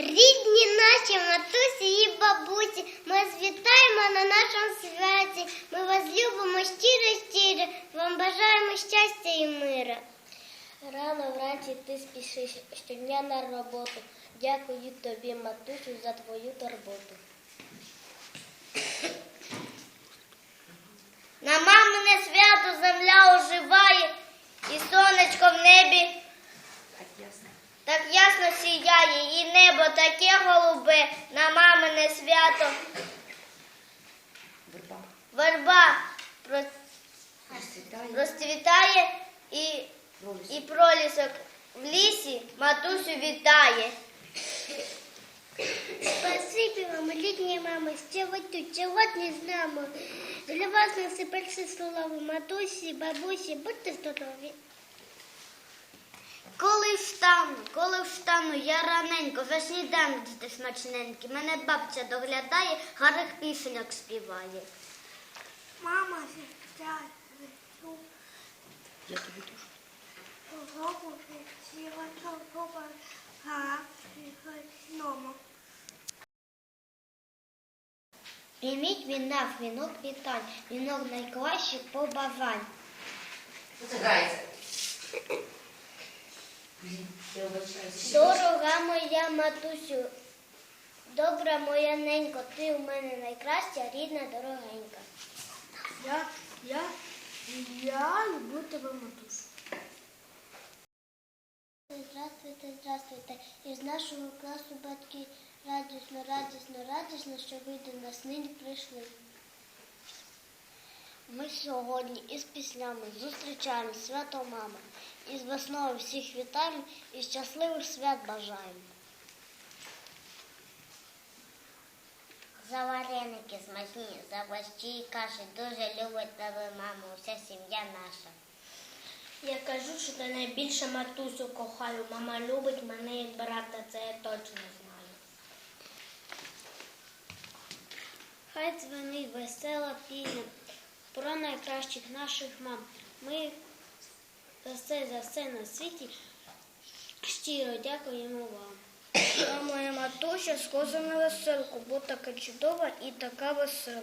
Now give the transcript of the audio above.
Рідні наші матусі і бабусі, ми вас вітаємо на нашому святі. Ми вас любимо щиро-щиро, вам бажаємо щастя і мира. Рано вранці ти спішиш щодня на роботу. Дякую тобі, матусю, за твою турботу. На мамине свято земля оживає, і сонечко в небі. Так ясно сіяє, і небо таке голубе на мамине свято. Верба. Верба про- Розцвітає. розцвітає і, Проліс. і пролісок в лісі матусю вітає. Спасибі вам, літні мами, що ви тут сьогодні з нами. Для вас найперше слово матусі, бабусі, будьте здорові. Коли встану, коли встану, я раненько, за сніданок діти смачненькі. Мене бабця доглядає, гарних пісеньок співає. Мама сейчас Я тобі дуже. робочи сіла чорнова гра. Прийміть наш вінок вітань, вінок найкращих побажань. Це Дорога моя матусю, добра моя ненько, ти у мене найкраща, рідна, дорогенька. Я, я, я люблю тебе, матуш. Здравствуйте, здравствуйте. Із нашого класу батьки радісно, радісно, радісно, що ви до нас нині прийшли. Ми сьогодні із піснями зустрічаємо свято мами. Із весною всіх вітаємо і щасливих свят бажаємо. За вареники смачні, за борщі і каші дуже любить тебе маму, вся сім'я наша. Я кажу, що ти найбільше матусю кохаю. Мама любить мене як брата, це я точно знаю. Хай дзвенить весела пісня про найкращих наших мам. Ми за все, за все на світі щиро дякуємо вам. Я моя матуся схожа на веселку, бо така чудова і така весела.